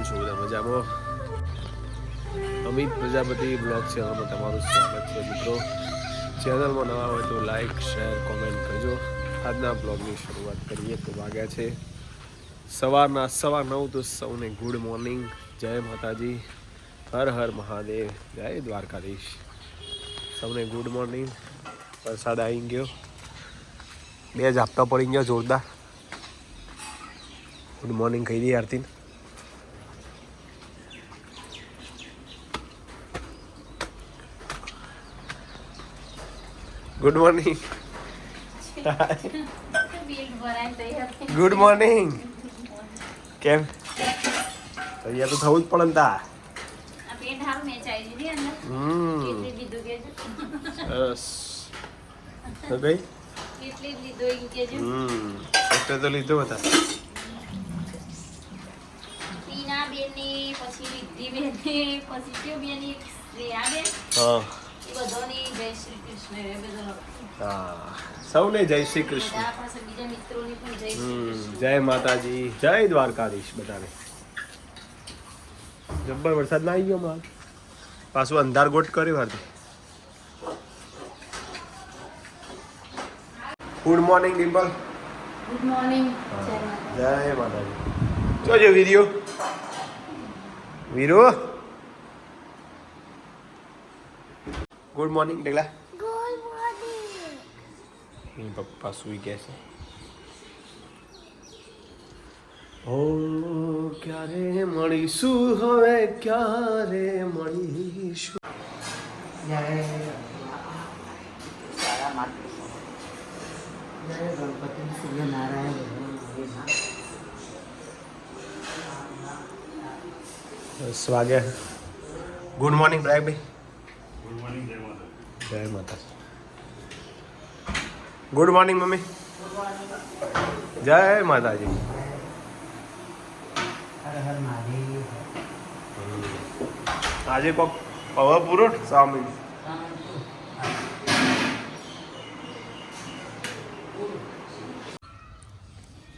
કેમ છો બધા મજામાં? અમિત પ્રજાપતિ બ્લોગ ચેનલમાં તમારું સ્વાગત છે મિત્રો. ચેનલમાં નવા હોય તો લાઈક શેર કોમેન્ટ કરજો. આજના બ્લોગની શરૂઆત કરીએ તો વાગ્યા છે સવારના, સવા નવ તો સૌને ગુડ મોર્નિંગ જય માતાજી. હર હર મહાદેવ. જય દ્વારકાધીશ. સૌને ગુડ મોર્નિંગ વરસાદ આવી ગયો. બે ઝાપટા પડી ગયા જોરદાર. ગુડ મોર્નિંગ કહી દઈએ Aarti good morning good morning કેમ? તૈયાર તો થવું જ પડે ને તા. તો લીધો હતા. હા હા. સૌને જય શ્રી કૃષ્ણ. જય માતાજી જય દ્વારકાધીશ બધાને. જબ્બર વરસાદ ના આવી ગયો માલ. પાછું અંધાર ગોટ કર્યો હતો good morning Dimple good morning જય માતાજી. જોજો વીડિયો વીરો? ગુડ મોર્નિંગ એની પપ્પા સુઈ ગયા છે ઓ ક્યારે મળીશું હવે ક્યારે મળીશું ગણપતિ સૂર્યનારાયણ દસ ભાઈ ગુડ મોર્નિંગ જય માતા ગુડ મોર્નિંગ મમ્મી. જય માતાજી. આજે કોક પવર પૂરો સ્વામી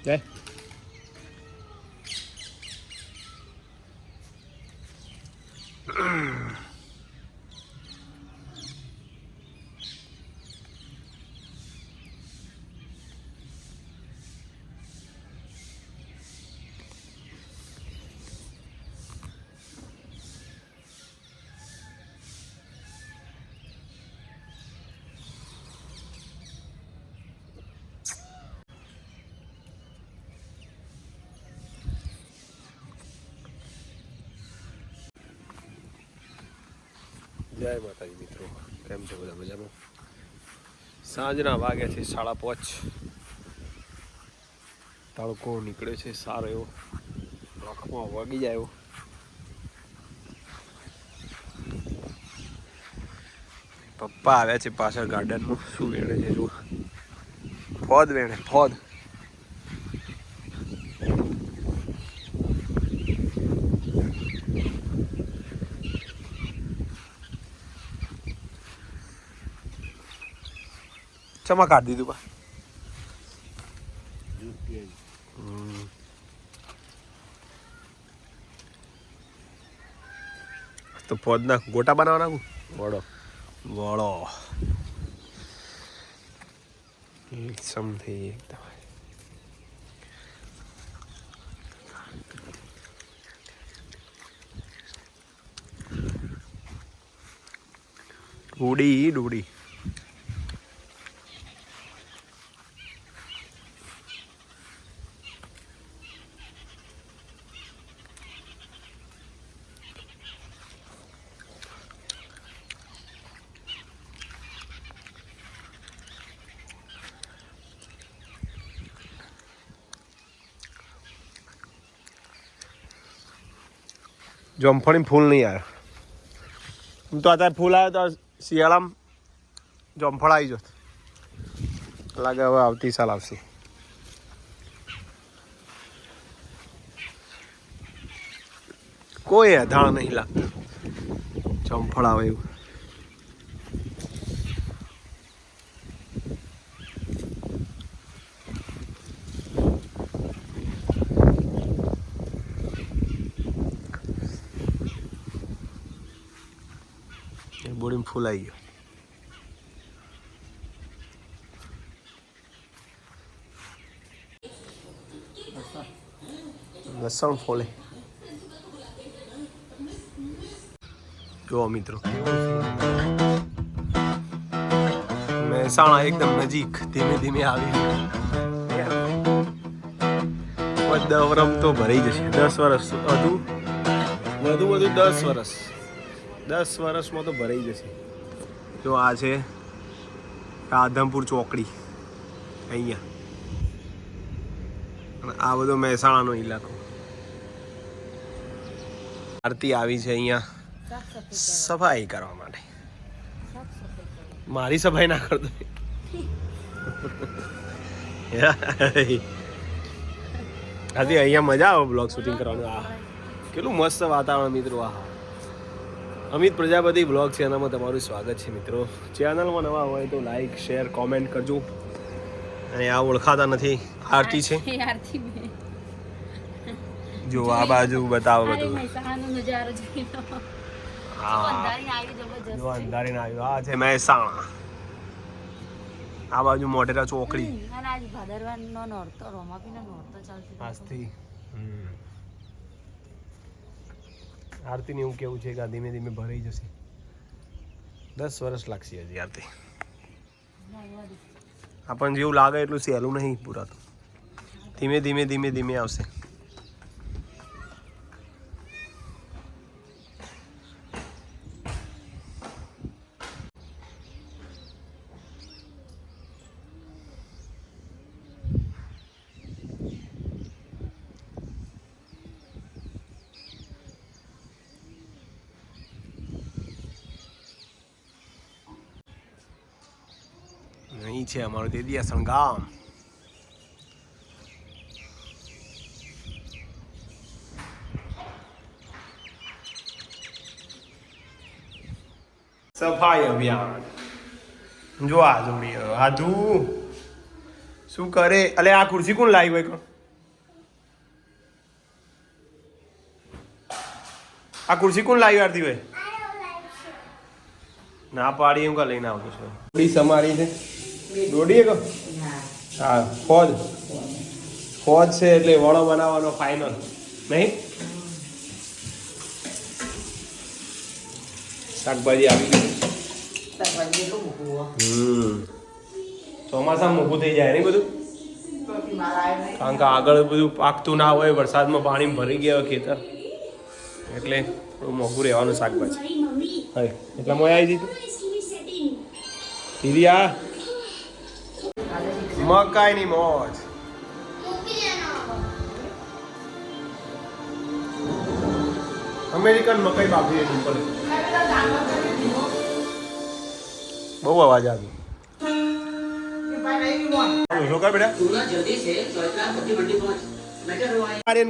જય. જય માતાજી મિત્રો, કેમ છો બધા મજામાં? સાંજના વાગ્યા છે સાડા પાંચ. તડકો નીકળ્યો છે સારો એવો. આંખમાં વાગી જાય પપ્પા આવ્યા છે પાછળ ગાર્ડનમાં શું વેણે છે જો ફોદ વેણે, ફોદ. ચમા કાઢી દીધું બા. હમ. તો ફોજના ગોટા બનાવવાના વડો. વડો. એકસમ થઈ એકદમ ડૂડી ડૂડી જમફળી ફૂલ નહીં આવ્યો હું તો અત્યારે ફૂલ આવ્યો તો શિયાળામાં જમફળ આવી જોત. લાગે હવે આવતી સાલ આવશે. કોઈ અધાણ નહીં લાગતું. જમફળ આવે એવું એ બોડીમાં ફૂલાઈ ગયો. લસણ ફોલે. જુઓ મિત્રો. મહેસાણા એકદમ નજીક ધીમે ધીમે આવી. દસ વરમ તો ભરાઈ જશે. દસ વર્ષ વધુ વધુ વધુ દસ વર્ષ દસ વર્ષમાં તો ભરાઈ જશે. જો આ છે રાધમપુર ચોકડી, અહીંયા. અને આ બધો મહેસાણાનો ઇલાકો આરતી આવી છે અહીંયા સફાઈ કરવા માટે. મારી સફાઈ ના કરતો. હાથી, અહીંયા મજા આવે બ્લોગ શૂટિંગ કરવાનું. આ કેટલું મસ્ત વાતાવરણ મિત્રો આ અમિત પ્રજાપતિ બ્લોગ છે એનામાં તમારું સ્વાગત છે મિત્રો. ચેનલમાં નવા હોય તો લાઈક શેર કોમેન્ટ કરજો. અને આ ઓળખાતા નથી. આરતી છે. જો આ બાજુ બતાવો બધું. આ. અંધારીને આવ્યું આ છે મહેસાણા. આ બાજુ મોઢેરા ચોકડી. હમ, અને આજ ભાદરવાનો નોરતો રોમાપીનો નોરતો ચાલશે આજથી હમ. આરતીને એવું કેવું છે કે આ ધીમે ધીમે ભરાઈ જશે? દસ વર્ષ લાગશે હજી આરતી. આપણને જેવું લાગે એટલું સહેલું નહીં પૂરાતું. ધીમે ધીમે ધીમે ધીમે આવશે. અહીં છે અમારું દેદિયાસણ ગામ. સફાઈ અભિયાન. જો આ જોડી આધુ શું કરે? અલે આ ખુરશી કોણ લાવી હોય આ ખુરશી કોણ લાવી આરતી હોય? ના પાડી એમ કા લઈને આવતો છે? સમારી છે. દોડી કો હા ફોજ. ફોજ છે એટલે વડો બનાવવાનો ફાઇનલ નહીં? શાકભાજી આવી ગઈ. હમ. ચોમાસામાં મોઘું થઈ જાય નહીં બધું? કારણ કે આગળ બધું પાકતું ના હોય વરસાદમાં પાણી ભરી ગયા હોય ખેતર. એટલે થોડું મોઘું રહેવાનું શાકભાજી. હવે એટલા મોય આવી દીધું દીદી આ મકાઈની મોજ. અમેરિકન મકાઈ બાફી સિમ્પલ બહુ અવાજ આવ્યો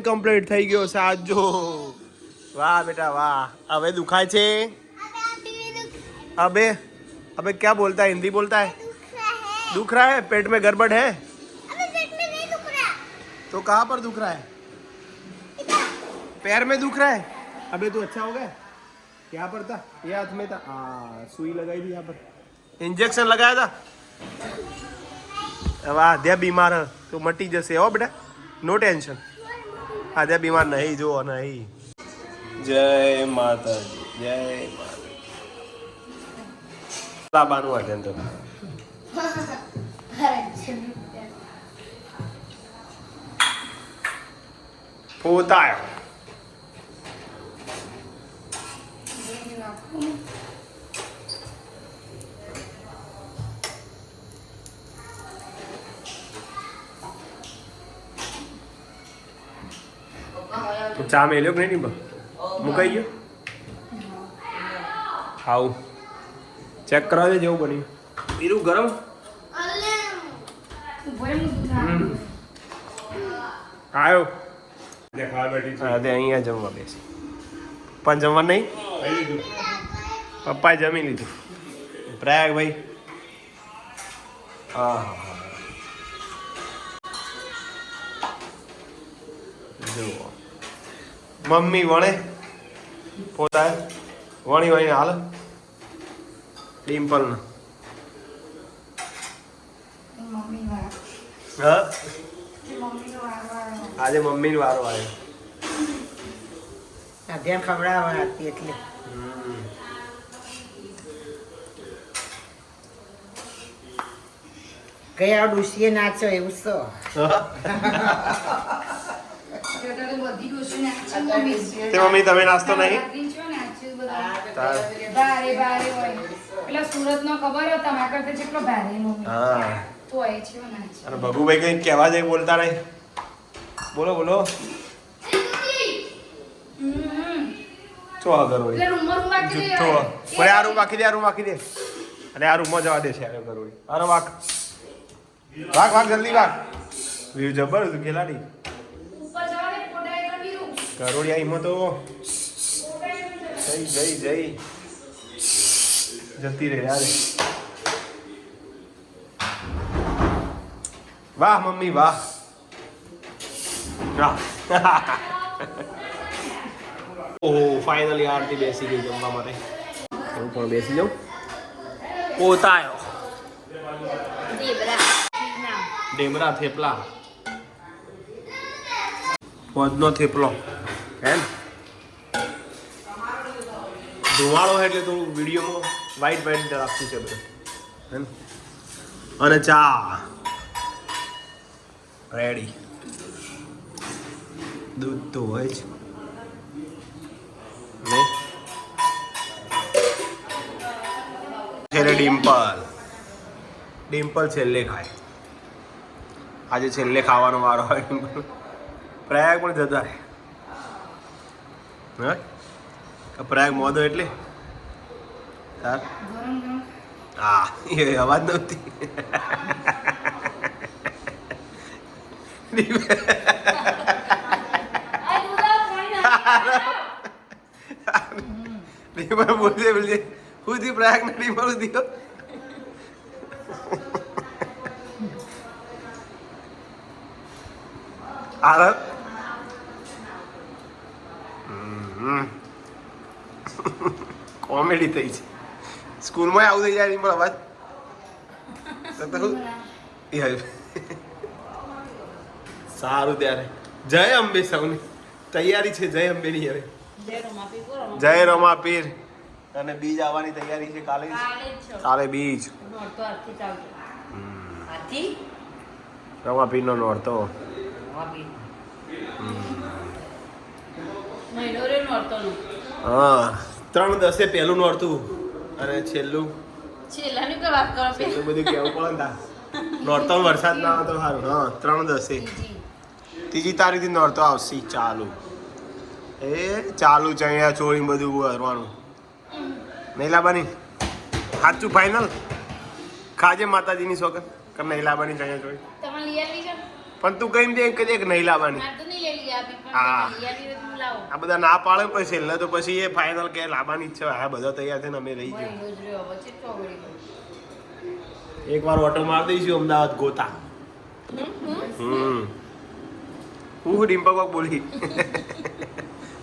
કમ્પ્લીટ થઈ ગયો સાજો. વાહ બેટા વાહ. હવે દુખાય છે? અબે અબે ક્યાં બોલતા? હિન્દી બોલતા? હે दुख रहा है पेट में गड़बड़ है तो कहाँ पर दुख रहा है पैर में दुख रहा है अबे तो अच्छा हो गया यहाँ पर था ये हाथ में था हाँ सुई लगाई थी यहाँ पर इंजेक्शन लगाया था वाह आद्या बीमार है तो मटी जैसे हो बेटा नो टेंशन आद्या बीमार नहीं जो नहीं जय माता दी जय माता લાવવાનું અટેન્ડ તો પોતાયો તો ચા મેલ્યો કે નહીં મુકાઈ ગયો ખાવું ચેક કરાવજે જેવું બન્યું પીરું ગરમ આવ્યો હા અહીંયા જમવા બેસી. પપ્પા જમવા નહીં? પપ્પાએ જમી લીધું. પ્રયાગભાઈ. હા હા હા. જુઓ. મમ્મી વણે? પોતા વણી વણી હાલ. ડિમ્પલ મમ્મી વાળા હા? મમ્મીનો વારો આવ્યો. આજે મમ્મીનો વારો આવ્યો. અધ્યાન ખવડાવવા હતી એટલે. ગયા ડુસીએ નાચો એવું મમ્મી તે મમ્મી તમે નાસ્તો નહીં? ભારે ભારે હોય. પેલા સુરત નો ખબર હોય તમારા કરતા જેટલો ભારે મમ્મી. હા. તો હોય છે અને ભગુભાઈ કંઈક કહેવા જાય બોલતા નહીં બોલો બોલો. ચો આગળ હોય? જુઠ્ઠો. મને આ રૂમ આખી દે આ રૂમ આખી દે. અને આ રૂમમાં જવા દે છે આ ગરોળી અરે વાક વાક વાક જલ્દી વાક વ્યૂ જબર હતું ખેલાડી આઈમાં તો જઈ જઈ જઈ જતી રહે યાર વાહ મમ્મી વાહ ઓહો ફાઇનલી આરતી બેસી ગઈ જમવા માટે હું પણ બેસી જાઉં પોતાયો ડેમરા થેપલા પદનો થેપલો એમ ધુવાળો એટલે થોડું વિડીયોમાં વ્હાઈટ વ્હાઈટ રાખતું છે બધું અને ચા રેડી. દૂધ તો હોય જ. છેલ્લે ડિમ્પલ. ડિમ્પલ છેલ્લે ખાય. આજે છેલ્લે ખાવાનો વારો હોય ડિમ્પલ પ્રયાગ પણ જતા રહે. હા? પ્રયાગ મોદો એટલે? હા એ અવાજ નહોતી. ડિમ્પલ બોલજે બોલજે હું થી પ્રયાગ ને આરત કોમેડી થઈ છે સ્કૂલમાં આવું થઈ જાય પણ અવાજ એ. સારું ત્યારે. જય અંબે સૌની. તૈયારી છે જય અંબેની હવે. જય રમા પીર અને બીજ આવવાની તૈયારી છે કાલે. કાલે બીજ. રમા પીરનો નોરતો હા. ત્રણ દસે પહેલું નોરતું અને છેલ્લું? છેલ્લાની વાત કરો પેલી. બધું કેવું પડે ને નોરતો વરસાદ ના આવે તો સારું હા ત્રણ દસે. ત્રીજી તારીખથી નડતો આવશે ચાલુ. એ ચાલુ ચણિયા ચોળી બધું ભરવાનું નહીં લાવવાની સાચું ફાઇનલ ખાજે માતાજીની સોગન કે નહીં લાવવાની ચણિયા ચોળી? પણ તું કઈ દે કે એક નહીં લાવવાની હા. આ બધા ના પાડે પછી છેલ્લે તો પછી એ ફાઇનલ કે લાવવાની છે. હા બધા તૈયાર થઈને અમે રહી ગયો. એક વાર ઓટો માર દઈશું અમદાવાદ ગોતા. હમ. હું ડિમ્પલ કોક બોલી.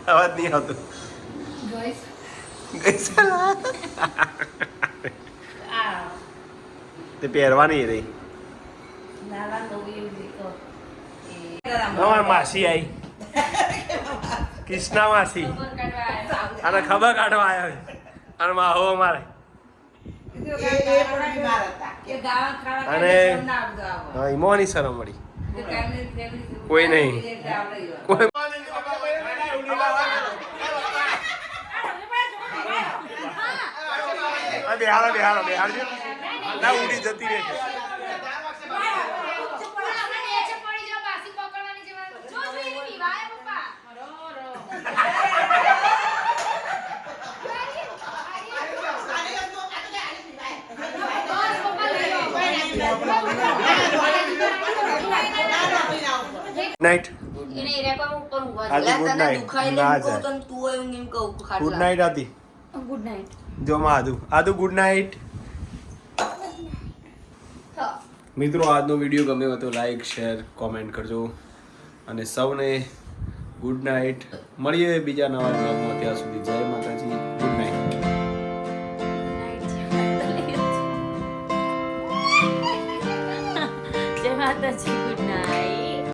અવાજ નહીં આવતો. તે પહેરવાની રહી. માસી આવી કૃષ્ણા માસી. અને ખબર કાઢવા આવ્યો અને માહો અમારે. અને- કાઢે, ના આવડતું આવો. હા ઈમોની શરમ મળી કોઈ નહીં. કોઈ બેહાડો બેહાડો બેહાડજો ના ઉડી જતી રહે good night good night good night જો માં આદુ. આદુ ગુડ નાઇટ મિત્રો આજનો વીડિયો ગમ્યો હતો લાઈક શેર કોમેન્ટ કરજો. અને સૌને ગુડ નાઇટ મળીએ બીજા નવા બ્લોગમાં ત્યાં સુધી જય માતાજી. ગુડ નાઇટ જય માતાજી ગુડ